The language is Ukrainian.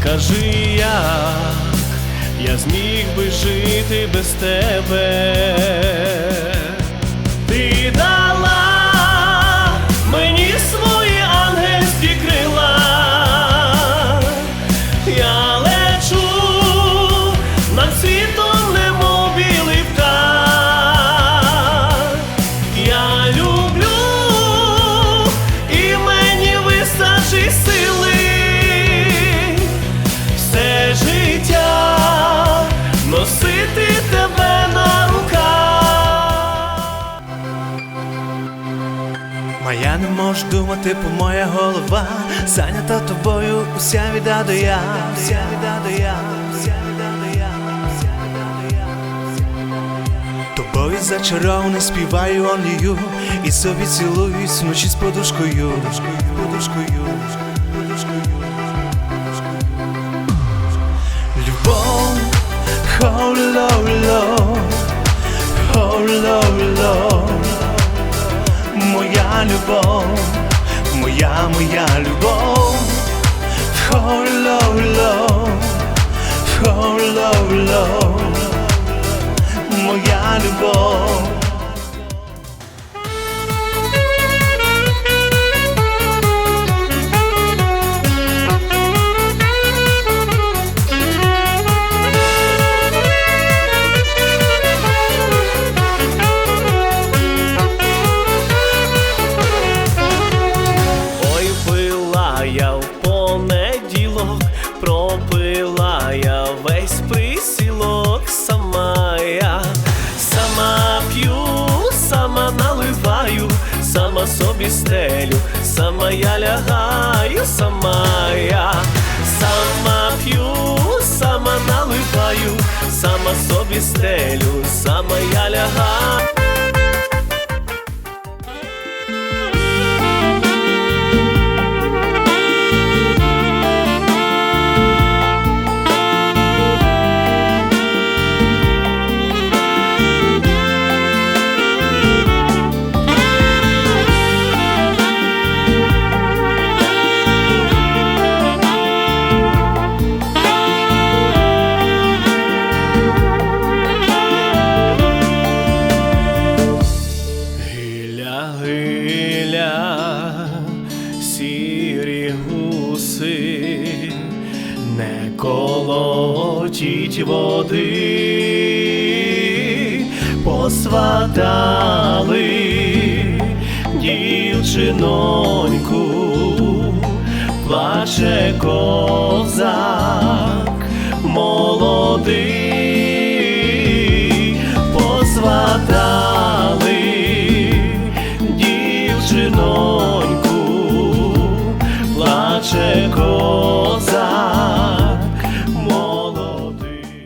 Скажи як я зміг би жити без тебе. Моя думати, бо моя голова зайнята тобою, уся вся віддаду я, вся віддаду я, вся віддаду я. Тобою зачарований співаю you І собі цілуюсь вночі з подушкою, подушкою, подушкою. Любов, love, oh love, love Моя любов, моя, моя любов, oh love, love, oh love, love Моя любов весь присілок, сама я, сама п'ю, сама наливаю, сама собі стелю, сама я лягаю, сама я, сама п'ю, сама наливаю, сама собі стелю, сама я лягаю. Не колотіть води, посватали дівчиноньку, плаче козак молодий, посватали дівчиноньку, плаче козак.